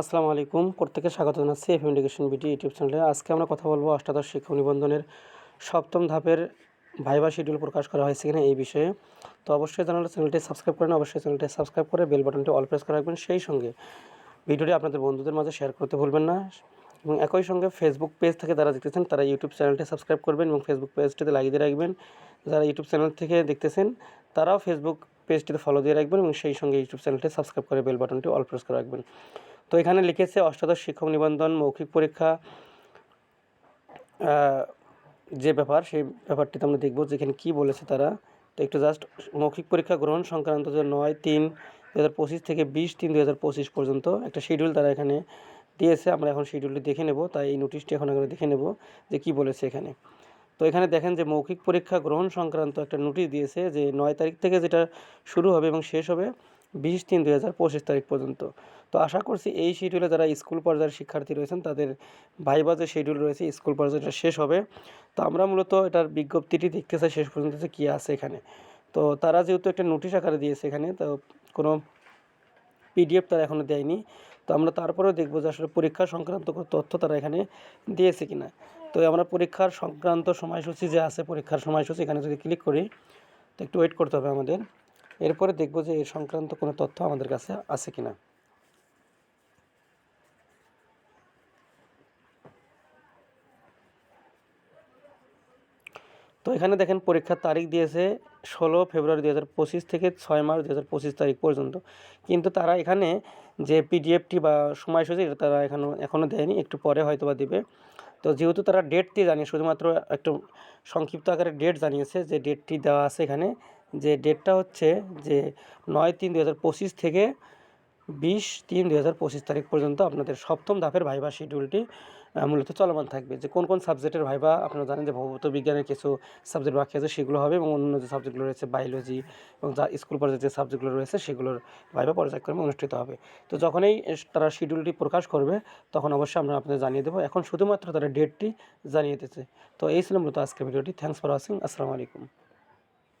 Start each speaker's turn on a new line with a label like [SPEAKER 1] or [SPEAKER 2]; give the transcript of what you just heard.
[SPEAKER 1] আসসালামু আলাইকুম। প্রত্যেকে স্বাগত জানাচ্ছি এফ এডুকেশন বিটি ইউটিউব চ্যানেলে। আজকে আমরা কথা বলব অষ্টাদশ শিক্ষক নিবন্ধনের সপ্তম ধাপের ভাইবা শিডিউল প্রকাশ করা হয়েছে কিনা এই বিষয়ে। তো অবশ্যই জানালে চ্যানেলটি সাবস্ক্রাইব করেন অবশ্যই চ্যানেলটি সাবস্ক্রাইব করে বেল বাটনটি অল প্রেস করে রাখবেন। সেই সঙ্গে ভিডিওটি আপনাদের বন্ধুদের মাঝে শেয়ার করতে ভুলবেন না। এবং একই সঙ্গে ফেসবুক পেজ থেকে যারা দেখতেছেন, তারা ইউটিউব চ্যানেলটি সাবস্ক্রাইব করবেন এবং ফেসবুক পেজটিতে লাগিয়ে দিয়ে রাখবেন। যারা ইউটিউব চ্যানেল থেকে দেখতেছেন, তারাও ফেসবুক পেজটিতে ফলো দিয়ে রাখবেন এবং সেই সঙ্গে ইউটিউব চ্যানেলটি সাবস্ক্রাইব করে বেল বাটনটি অল প্রেস করে রাখবেন। তো এখানে লিখেছে অষ্টাদশ শিক্ষক নিবন্ধন, মৌখিক পরীক্ষা যে ব্যাপার, সেই ব্যাপারটিতে আমরা দেখব যেখানে কী বলেছে তারা। তো একটু জাস্ট মৌখিক পরীক্ষা গ্রহণ সংক্রান্ত যে নয় তিন দু হাজার পঁচিশ থেকে বিশ তিন দু হাজার পঁচিশ পর্যন্ত একটা শিডিউল তারা এখানে দিয়েছে। আমরা এখন শিডিউলটি দেখে নেব, তাই এই নোটিশটি এখন আমরা দেখে নেব যে কী বলেছে এখানে। তো এখানে দেখেন যে মৌখিক পরীক্ষা গ্রহণ সংক্রান্ত একটা নোটিশ দিয়েছে যে নয় তারিখ থেকে যেটা শুরু হবে এবং শেষ হবে বিশ তিন দুই হাজার পঁচিশ তারিখ পর্যন্ত। তো আশা করছি এই শিডিউলে যারা স্কুল পর্যায়ের শিক্ষার্থী রয়েছেন, তাদের ভাইবা যে শিডিউল রয়েছে স্কুল পর্যায়েটা শেষ হবে। তো আমরা মূলত এটার বিজ্ঞপ্তিটি দেখতে চাই শেষ পর্যন্ত যে কী আছে এখানে। তো তারা যেহেতু একটা নোটিশ আকারে দিয়েছে এখানে, তো কোনো পিডিএফ তারা এখনও দেয়নি। তো আমরা তারপরেও দেখব যে আসলে পরীক্ষা সংক্রান্ত তথ্য তারা এখানে দিয়েছে কিনা। তো আমরা পরীক্ষার সংক্রান্ত সময়সূচি যে আছে, পরীক্ষার সময়সূচি এখানে যদি ক্লিক করি, তো একটু ওয়েট করতে হবে আমাদের। এরপরে দেখব যে এর সংক্রান্ত কোনো তথ্য আমাদের কাছে আছে কিনা। তো এখানে দেখেন পরীক্ষার তারিখ দিয়েছে ষোলো ফেব্রুয়ারি দু হাজার পঁচিশ থেকে ছয় মার্চ দু হাজার পঁচিশ তারিখ পর্যন্ত। কিন্তু তারা এখানে যে পিডিএফটি বা সময়সূচি এটা তারা এখনও এখনও দেয়নি, একটু পরে হয়তো বা দেবে। তো যেহেতু তারা ডেটটি জানিয়ে, শুধুমাত্র একটু সংক্ষিপ্ত আকারে ডেট জানিয়েছে, যে ডেটটি দেওয়া আছে এখানে যে ডেটটা হচ্ছে যে নয় তিন দু হাজার পঁচিশ থেকে বিশ তিন দু হাজার পঁচিশ তারিখ পর্যন্ত আপনাদের সপ্তম ধাপের ভাইবা শিডিউলটি মূলত চলমান থাকবে। যে কোন কোন সাবজেক্টের ভাইবা আপনারা জানেন যে ভৌত বিজ্ঞানের কিছু সাবজেক্ট বাকি আছে, সেগুলো হবে এবং অন্য যে সাবজেক্টগুলো রয়েছে বায়োলজি এবং যা স্কুল পর্যায়ে যে সাবজেক্টগুলো রয়েছে, সেগুলোর ভাইবা পর্যায়ক্রমে অনুষ্ঠিত হবে। তো যখনই তারা শিডিউলটি প্রকাশ করবে, তখন অবশ্যই আমরা আপনাদের জানিয়ে দেবো। এখন শুধুমাত্র তারা ডেটটি জানিয়ে দিতেছে তো এই ছিল মূলত আজকের ভিডিওটি থ্যাংকস ফর ওয়াচিং আসসালামু আলাইকুম।